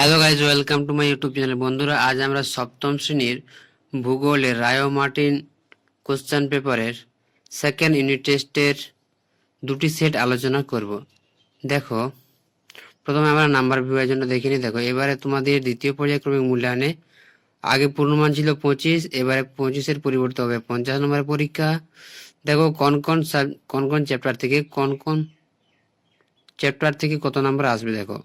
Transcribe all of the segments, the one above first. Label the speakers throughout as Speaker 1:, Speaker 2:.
Speaker 1: Hello guys, welcome to my YouTube channel. বন্ধুরা, আজ আমরা সপ্তম শ্রেণির ভূগোলের রায়ো মার্টিন কোশ্চেন পেপারের সেকেন্ড ইউনিট টেস্টের দুটি সেট আলোচনা করব। দেখো, প্রথমে আমরা নাম্বার বিভাজনটা দেখে নিই। দেখো, এবারে তোমাদের দ্বিতীয় পর্যায়ক্রমিক মূল্যায়নে আগে পূর্ণমান ছিল পঁচিশ, এবারে পঁচিশের পরিবর্তে হবে পঞ্চাশ নম্বরের পরীক্ষা। দেখো, কোন কোন কোন কোন চ্যাপ্টার থেকে কোন কোন চ্যাপ্টার থেকে কত নাম্বার আসবে দেখো?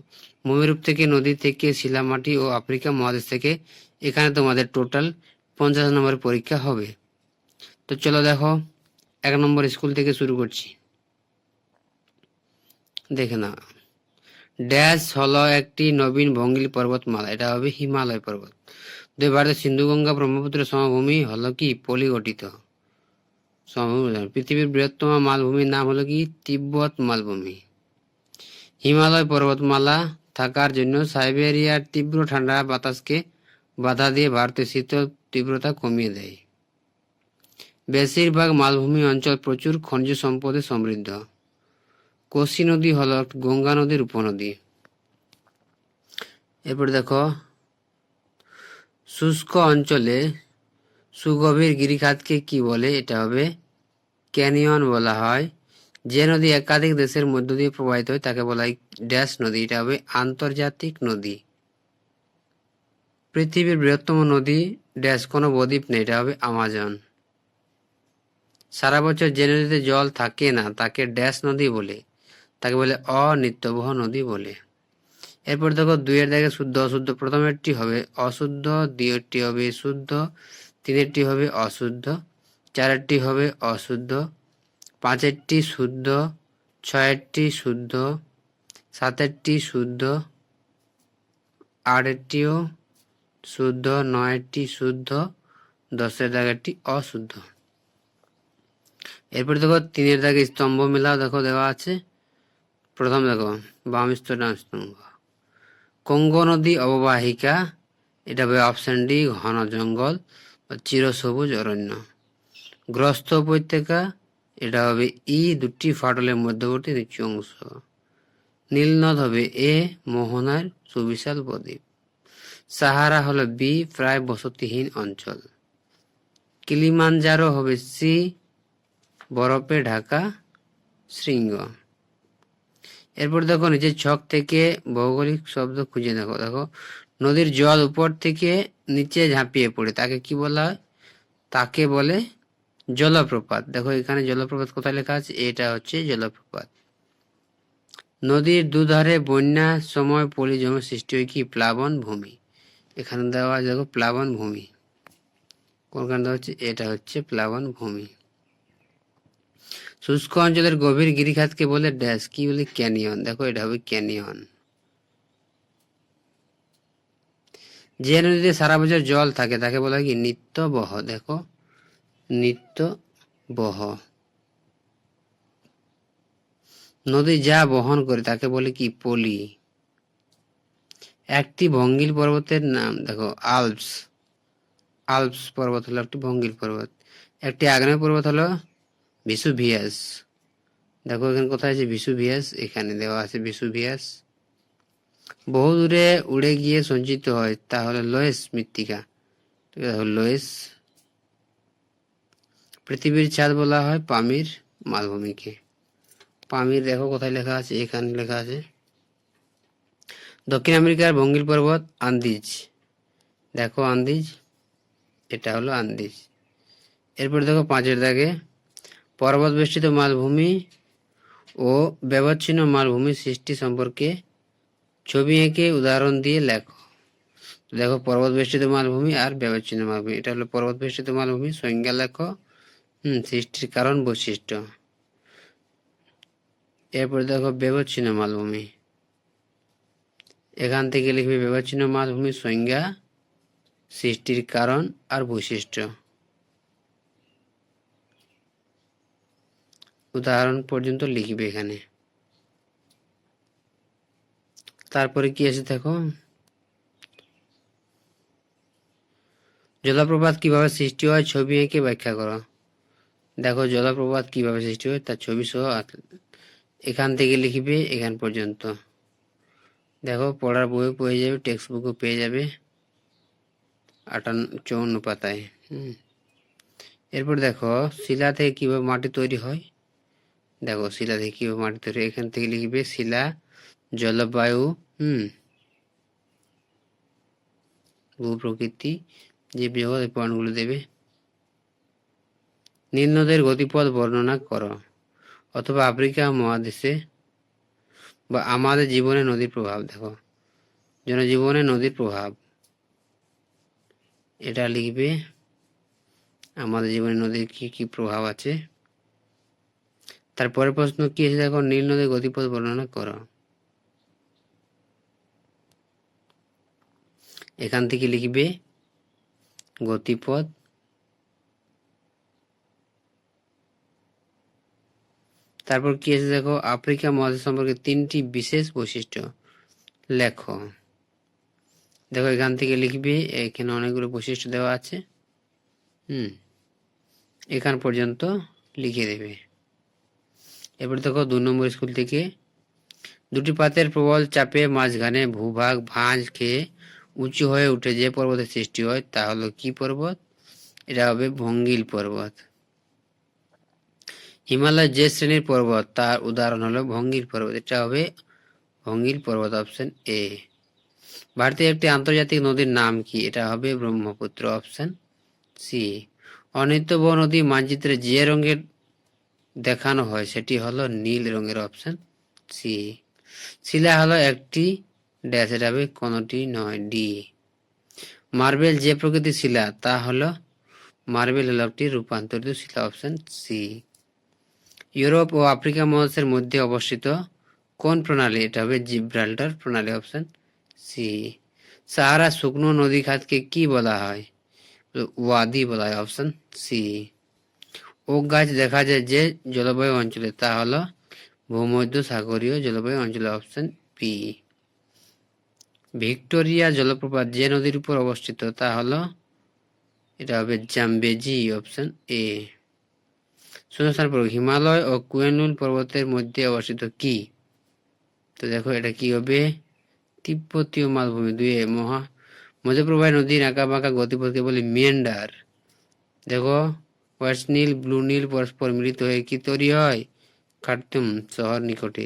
Speaker 1: ভূমিরূপ থেকে নদী থেকে শিলামাটি ও আফ্রিকা মহাদেশ থেকে এখানে তোমাদের টোটাল পঞ্চাশ নম্বরের পরীক্ষা হবে। তো চলো দেখো, এক নম্বর স্কুল থেকে শুরু করছি। দেখে না ড্যাশ হলো একটি নবীন ভঙ্গিল পর্বতমালা, এটা হবে হিমালয় পর্বত। দুই ভারতের সিন্ধুগঙ্গা ব্রহ্মপুত্র সমভূমি হলো কি? পলিগঠিত। সমভূমি, পৃথিবীর বৃহত্তম মালভূমির নাম হলো কি? তিব্বত মালভূমি। হিমালয় পর্বতমালা থাকার জন্য সাইবেরিয়ার তীব্র ঠান্ডা বাতাসকে বাধা দিয়ে ভারতের শীতল তীব্রতা কমিয়ে দেয়। বেশিরভাগ মালভূমি অঞ্চল প্রচুর খনিজ সম্পদে সমৃদ্ধ। কোশি নদী হল গঙ্গা নদীর উপনদী। এরপর দেখো, শুষ্ক অঞ্চলে সুগভীর গিরিখাতকে কি বলে? এটা হবে ক্যানিয়ন বলা হয়। যে নদী একাধিক দেশের মধ্য দিয়ে প্রবাহিত হয়, তাকে বলা হয় ড্যাশ নদী। এটা হবে আন্তর্জাতিক নদী। পৃথিবীর বৃহত্তম নদী ড্যাশ, কোনো বদ্বীপ নেই, এটা হবে আমাজন। সারা বছর যে নদীতে জল থাকে না, তাকে ড্যাশ নদী বলে। তাকে বলে অনিত্যবহ নদী বলে। এরপর দেখো, দুইয়ের দেখে শুদ্ধ অশুদ্ধ। প্রথমেরটি হবে অশুদ্ধ, দ্বিতীয়টি হবে শুদ্ধ, তিনেরটি হবে অশুদ্ধ, চারেরটি হবে অশুদ্ধ। পাঁচেরটি শুদ্ধ, ছয়েরটি শুদ্ধ, সাতেরটি শুদ্ধ, আটেরটিও শুদ্ধ নয়েরটি শুদ্ধ, দশের দাগেরটি অশুদ্ধ। এরপর দেখো তিনের দাগে স্তম্ভ মেলাও দেখো দেওয়া আছে। প্রথম দেখো, বাম ডান স্তম্ভ। কঙ্গ নদী অববাহিকা, এটা হবে অপশন ডি ঘন জঙ্গল চিরসবুজ অরণ্য। গ্রস্ত উপত্যকা এটা হবে ই দুটি ফাটলের মধ্যবর্তী নিচু অংশ। নীলনদ হবে এ মোহনার সুবিশাল বদ্বীপ সাহারা হলো বি প্রায় বসতিহীন অঞ্চল। কিলিমানজারো হবে সি বরফে ঢাকা, শৃঙ্গ। এরপর দেখো নিচের ছক থেকে ভৌগোলিক শব্দ খুঁজে দেখো। দেখো, নদীর জল উপর থেকে নিচে ঝাঁপিয়ে পড়ে। তাকে কি বলা হয়? তাকে বলে জলপ্রপাত। দেখো, এখানে জলপ্রপাত কোথায় লেখা আছে? এটা হচ্ছে জলপ্রপাত। নদীর দুধারে বন্যার সময় পলি জমে সৃষ্টি হয় কি? প্লাবন ভূমি। এখানে দেওয়া দেখো, প্লাবন ভূমি। কোনখানে দেওয়া হচ্ছে? এটা হচ্ছে প্লাবন ভূমি। শুষ্ক অঞ্চলের গভীর গিরিখাতকে বলে ড্যাশ। কি বলে? ক্যানিয়ন। দেখো, এটা হবে ক্যানিয়ন। যে নদীতে সারা বছর জল থাকে, তাকে বলা হয় কি? নিত্য বহ দেখো নিত্য বহ। নদী যা বহন করে, তাকে বলে কি? পলি। একটি ভঙ্গিল পর্বতের নাম, দেখো, আলপস। আলপস পর্বত হলো একটি ভঙ্গিল পর্বত। একটি আগ্নেয় পর্বত হলো ভিসুভিয়াস। দেখো, এখানে কোথায় আছে ভিসুভিয়াস? এখানে দেওয়া আছে ভিসুভিয়াস। বহু দূরে উড়ে গিয়ে সঞ্চিত হয়, তা হলো লোয়েস মৃত্তিকা। লোয়েস পৃথিবীর চাঁদ বলা হয় পামির মালভূমিকে। পামির দেখো কোথায় লেখা আছে, এখানে লেখা আছে। দক্ষিণ আমেরিকার ভঙ্গিল পর্বত আন্দিজ। দেখো আন্দিজ, এটা হলো আন্দিজ। এরপর দেখো পাঁচের দাগে পর্বত বেষ্টিত মালভূমি ও ব্যবচ্ছিন্ন মালভূমি সৃষ্টি সম্পর্কে ছবি এঁকে উদাহরণ দিয়ে লেখো। দেখো পর্বত বেষ্টিত মালভূমি আর ব্যবচ্ছিন্ন মালভূমি, এটা হলো পর্বত বেষ্টিত মালভূমি, সংজ্ঞা লেখো। হুম, সৃষ্টির কারণ বৈশিষ্ট্য। এরপর দেখো ব্যবচ্ছিন্ন মালভূমি। এখান থেকে লিখবে ব্যবচ্ছিন্ন মালভূমির সংজ্ঞা, সৃষ্টির কারণ আর বৈশিষ্ট্য। উদাহরণ পর্যন্ত লিখবে এখানে। তারপরে কি আছে দেখো? জলপ্রপাত কীভাবে সৃষ্টি হয়, ছবি এঁকে ব্যাখ্যা করো। দেখো জলপ্রপাত কীভাবে সৃষ্টি হয়, তার ছবি সহ এখান থেকে লিখবে এখান পর্যন্ত। দেখো পড়ার বইও পেয়ে যাবে টেক্সট বুকও পেয়ে যাবে। আটান চৌন্ন পাতায়, হুম। এরপর দেখো শিলা থেকে কীভাবে মাটি তৈরি হয়? দেখো শিলা থেকে কীভাবে মাটি তৈরি এখান থেকে লিখবে শিলা, জলবায়ু, হুম। ভূ প্রকৃতি যে এই পয়েন্টগুলো দেবে। নীল নদের গতিপথ বর্ণনা করো, অথবা আফ্রিকা মহাদেশে বা আমাদের জীবনে নদীর প্রভাব দেখো। জনজীবনে নদীর প্রভাব। এটা লিখবে আমাদের জীবনে নদীর কি কি প্রভাব আছে? তারপরে প্রশ্ন কি আছে দেখো? নীল নদীর গতিপথ বর্ণনা করো। এখান থেকে লিখবে গতিপথ তারপর কি আছে দেখো, আফ্রিকা মহাদেশ সম্পর্কে তিনটি বিশেষ বৈশিষ্ট্য। লেখো। দেখো এখান থেকে লিখবে, এখানে অনেকগুলো বৈশিষ্ট্য দেওয়া আছে। হুম, এখান পর্যন্ত লিখে দেবে। এবার দেখো দু নম্বর স্কুল থেকে, দুটি পাতের প্রবল চাপে মাঝখানে ভূভাগ ভাঁজ খেয়ে উঁচু হয়ে উঠে যে পর্বতের সৃষ্টি হয়, তা হলো কি পর্বত? এটা হবে ভঙ্গিল পর্বত। হিমালয় যে শ্রেণির পর্বত, তার উদাহরণ হলো ভঙ্গিল পর্বত। এটা হবে ভঙ্গিল পর্বত অপশন এ ভারতের একটি আন্তর্জাতিক নদীর নাম কি? এটা হবে ব্রহ্মপুত্র অপশন সি অনিত্যব নদী মানচিত্রে যে রঙের দেখানো হয়, সেটি হলো নীল রঙের অপশন সি শিলা হলো একটি ড্যাশ এটা হবে কোনটি নয় ডি মার্বেল যে প্রকৃতির শিলা, তা হলো মার্বেল হলো একটি রূপান্তরিত শিলা অপশন সি ইউরোপ ও আফ্রিকা মহাদেশের মধ্যে অবস্থিত কোন প্রণালী? এটা হবে জিব্রাল্টার প্রণালী অপশন সি। সাহারা শুকনো নদী খাতকে কি বলা হয়? ওয়াদি বলা হয় অপশন সি। ওক গাছ দেখা যায় যে জলবায়ু অঞ্চলে, তা হলো ভূমধ্য সাগরীয় জলবায়ু অঞ্চলে অপশন পি। ভিক্টোরিয়া জলপ্রপাত যে নদীর উপর অবস্থিত, তা হলো, এটা হবে জাম্বেজি অপশন এ। শূন্যস্থান পর্ব হিমালয় ও কুয়েনুল পর্বতের মধ্যে অবস্থিত কি? তো দেখো, এটা কি হবে? তিব্বতীয় মালভূমি দুয়ে মহা মধ্যপ্রবাহ নদীর আঁকা বাঁকা গতিপথকে বলে মিয়েন্ডার দেখো ওয়েস্ট নীল ব্লু নীল পরস্পর মিলিত হয়ে কি তৈরি হয়? খাটতুম শহর নিকটে।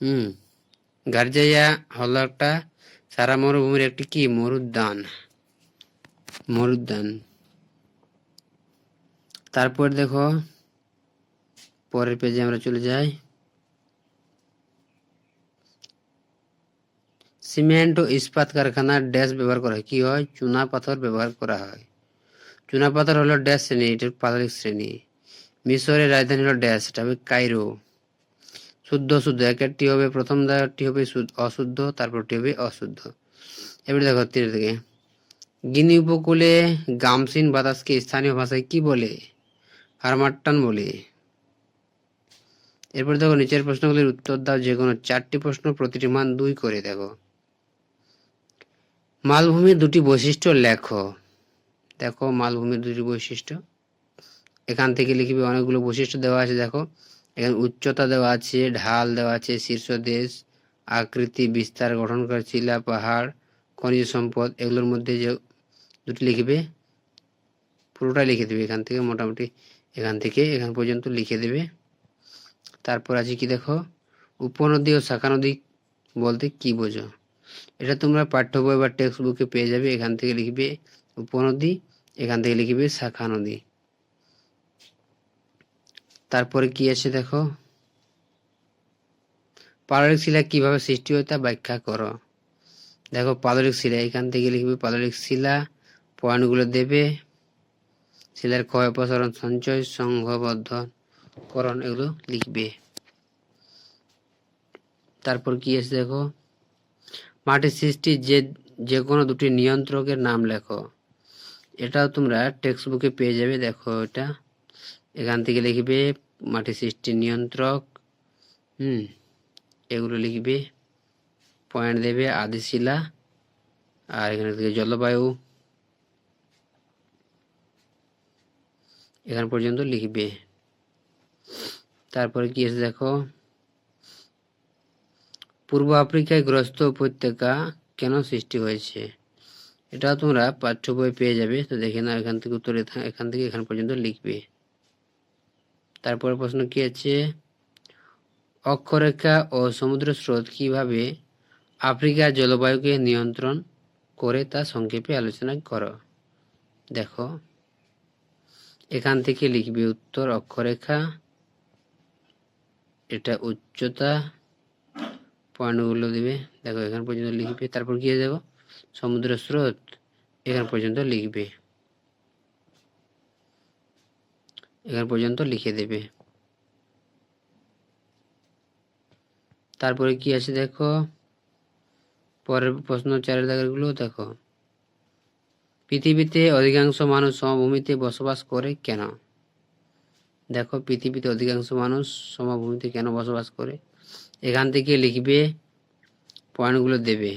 Speaker 1: হুম গার্জাইয়া হলো একটা সারা মরুভূমির একটি কি? মরুদ্যান। মরুদ্যান। তারপর দেখো পরের পেজে আমরা চলে যাই। সিমেন্ট ও ইস্পাত কারখানার ড্যাশ ব্যবহার করা হয়। কি হয়? চুনা পাথর ব্যবহার করা হয়। চুনা পাথর হলো ড্যাশ শ্রেণি, এটা পাললিক শ্রেণি। মিশরের রাজধানী হলো ড্যাশ, এটা হবে কাইরো। শুদ্ধ শুদ্ধ একটি হবে প্রথম দাগটি হবে শুদ্ধ- অশুদ্ধ তারপরটি হবে অশুদ্ধ। এবারে দেখো তীর থেকে। গিনি উপকূলে গামসিন বাতাসকে স্থানীয় ভাষায় কি বলে? হারমাট্টান বলে। এরপর দেখো নিচের প্রশ্নগুলির উত্তর দাও যে কোনো চারটি প্রশ্ন প্রতিটি মান দুই করে দেখো। মালভূমির দুটি বৈশিষ্ট্য লেখো। দেখো মালভূমির দুটি বৈশিষ্ট্য। এখান থেকে লিখবে অনেকগুলো বৈশিষ্ট্য দেওয়া আছে, দেখো। এখানে উচ্চতা দেওয়া আছে, ঢাল দেওয়া আছে শীর্ষ দেশ আকৃতি, বিস্তার গঠন করে চিলা পাহাড়, খনিজ সম্পদ, এগুলোর মধ্যে যে দুটি লিখবে পুরোটা লিখে দেবে। এখান থেকে মোটামুটি এখান থেকে এখান পর্যন্ত লিখে দেবে। তারপর আছে কি দেখো? উপনদী ও শাখা নদী বলতে কি বোঝো? এটা তোমরা পাঠ্য বই বা টেক্সট বুকে পেয়ে যাবে, এখান থেকে লিখবে উপনদী, এখান থেকে লিখবে শাখা নদী। তারপরে কি আছে দেখো? পাললিক শিলা কীভাবে সৃষ্টি হয় তা ব্যাখ্যা করো। দেখো, পাললিক শিলা, এখান থেকে লিখবে পাললিক শিলা, পয়েন্টগুলো দেবে। শিলার ক্ষয় প্রসারণ সঞ্চয় সংঘবদ্ধ করণ এগুলো লিখবে। তারপর কি আছে দেখো? মাটির সৃষ্টির যে যে কোনো দুটি নিয়ন্ত্রকের নাম লেখো। এটাও তোমরা টেক্সট বুকে পেয়ে যাবে, দেখো এটা। এখান থেকে লিখবে মাটি সৃষ্টির নিয়ন্ত্রক, হুম, এগুলো লিখবে। পয়েন্ট দেবে আদিশিলা, আর এখানে থেকে জলবায়ু। এখান পর্যন্ত লিখবে। তারপরে কি আছে দেখো? পূর্ব আফ্রিকায় গ্রস্ত উপত্যকা কেন সৃষ্টি হয়েছে? এটা তোমরা পাঠ্য বই পেয়ে যাবে, তো দেখে নাও, এখান থেকে উত্তর এখান থেকে এখান পর্যন্ত লিখবে। তারপরে প্রশ্ন কি আছে? অক্ষরেখা ও সমুদ্র স্রোত কীভাবে আফ্রিকার জলবায়ুকে নিয়ন্ত্রণ করে তা সংক্ষেপে আলোচনা করো? দেখো। এখান থেকে লিখবে উত্তর অক্ষরেখা এটা উচ্চতা পয়েন্টগুলো দিবে। দেখো, এখান পর্যন্ত লিখবে, তারপর গিয়ে দেখো সমুদ্র স্রোত এখান পর্যন্ত লিখবে। এখান পর্যন্ত লিখে দেবে। তারপরে কি আছে দেখো? পরের প্রশ্ন চারের দাগেরগুলো দেখো। পৃথিবীতে অধিকাংশ মানুষ সমভূমিতে বসবাস করে কেন? দেখো পৃথিবীতে অধিকাংশ মানুষ সমভূমিতে কেন বসবাস করে? এখান থেকে লিখবে, পয়েন্টগুলো দেবে।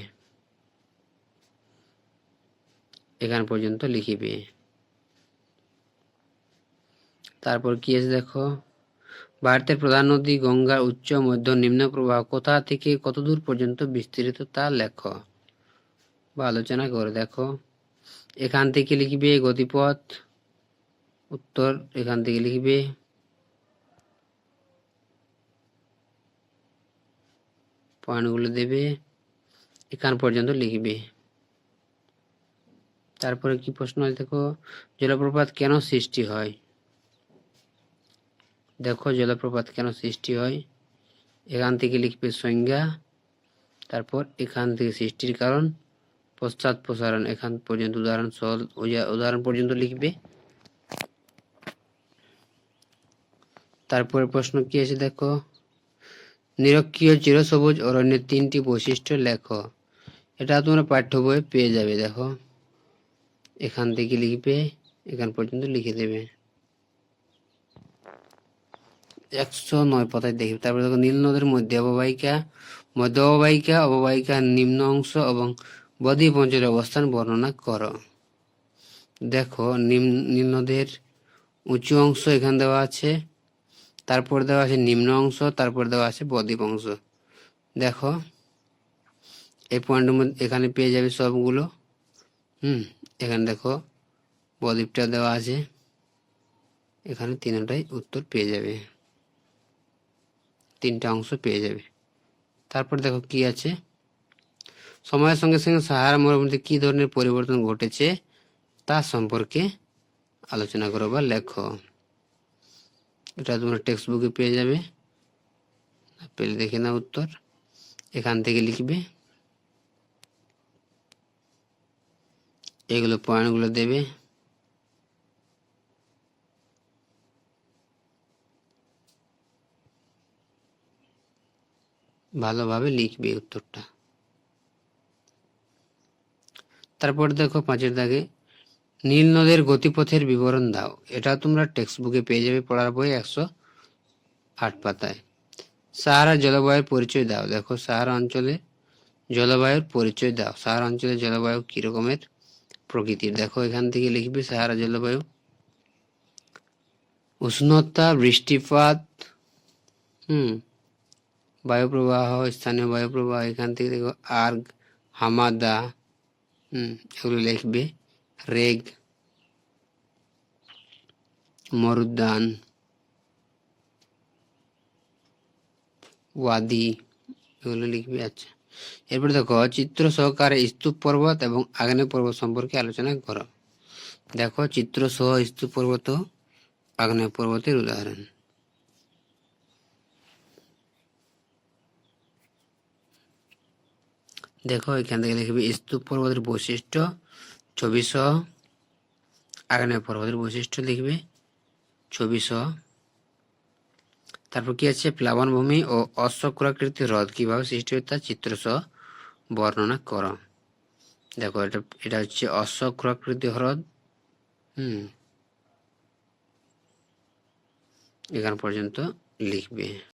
Speaker 1: এখান পর্যন্ত লিখিবে। তারপর কি আছে দেখো? ভারতের প্রধান নদী গঙ্গার উচ্চ, মধ্য, নিম্ন প্রবাহ কোথা থেকে কত দূর পর্যন্ত বিস্তৃত তা লেখো। বা আলোচনা করে দেখো। এখান থেকে লিখবে গতিপথ উত্তর এখান থেকে লিখবে। পয়েন্টগুলো দেবে। এখান পর্যন্ত লিখবে। তারপরে কি প্রশ্ন আছে? দেখো, জলপ্রপাত কেন সৃষ্টি হয়? দেখো, জলপ্রপাত কেন সৃষ্টি হয়? এখান থেকে লিখবে সংজ্ঞা। তারপর এখান থেকে সৃষ্টির কারণ, পশ্চাৎ প্রসারণ। এখান পর্যন্ত উদাহরণ সহ উদাহরণ পর্যন্ত লিখবে। তারপরে প্রশ্ন কি আছে দেখো? নিরক্ষীয় চিরসবুজ অরণ্যের তিনটি বৈশিষ্ট্য লেখো। এটা তোমরা পাঠ্য বইয়ে পেয়ে যাবে, দেখো। এখান থেকে লিখবে, এখান পর্যন্ত লিখে দেবে। একশো নয় পাতায় দেখবে। তারপরে দেখো, নীল নদের মধ্যে অববাহিকা, মধ্য অববাহিকা অববাহিকার নিম্ন অংশ এবং বদ্বীপ অঞ্চলের অবস্থান বর্ণনা করো। দেখো নিম্ন নীল নদের উঁচু অংশ এখানে দেওয়া আছে। তারপর দেওয়া আছে নিম্ন অংশ, তারপর দেওয়া আছে বদ্বীপ অংশ। দেখো, এই পয়েন্টের মধ্যে এখানে পেয়ে যাবে সবগুলো। হুম, এখানে দেখো, বদ্বীপটা দেওয়া আছে। এখানে তিনটাই উত্তর পেয়ে যাবে। তিনটা অংশ পেয়ে যাবে। তারপর দেখো কি আছে? সময়ের সঙ্গে সঙ্গে সাহারা মরুভূমিতে কী ধরনের পরিবর্তন ঘটেছে তা সম্পর্কে আলোচনা করো বা লেখো। এটা তোমরা টেক্সট বুকে পেয়ে যাবে। পেলে দেখে না উত্তর। এখান থেকে লিখবে। এগুলো পয়েন্টগুলো দেবে। ভালোভাবে লিখবে উত্তরটা। তারপর দেখো পাঁচের দাগে নীল নদের গতিপথের বিবরণ দাও। এটা তোমরা টেক্সট বুকে পেয়ে যাবে পড়ার বই একশো আট পাতায়। সাহারা জলবায়ুর পরিচয় দাও। দেখো, সাহারা অঞ্চলে জলবায়ুর পরিচয় দাও। সাহারা অঞ্চলে জলবায়ু কি রকমের প্রকৃতির? দেখো, এখান থেকে লিখবে সাহারা জলবায়ু। উষ্ণতা, বৃষ্টিপাত, হুম, বায়ুপ্রবাহ, স্থানীয় বায়ুপ্রবাহ, এখান থেকে দেখো, আর্গ, হামাদা, হুম, এগুলো লিখবে। রেগ মরুদ্যান ওয়াদি এগুলো লিখবে আচ্ছা। এরপর দেখো, চিত্র সহকারে স্তূপ পর্বত এবং আগ্নেয় পর্বত সম্পর্কে আলোচনা করো। দেখো, চিত্র সহ স্তূপ পর্বত, আগ্নেয় পর্বতের উদাহরণ। দেখো, এখান থেকে লিখবে, স্তূপ পর্বতের বৈশিষ্ট্য সহ আগ্নেয় পর্বতের বৈশিষ্ট্য লিখবে সহ তারপর কি আছে? প্লাবনভূমি ও অশ্বক্রাকৃতি হ্রদ কীভাবে সৃষ্টি হয়? তা চিত্র সহ বর্ণনা করো। দেখো, এটা এটা হচ্ছে অশ্বক্রাকৃতি হ্রদ। হুম। এখান পর্যন্ত লিখবে।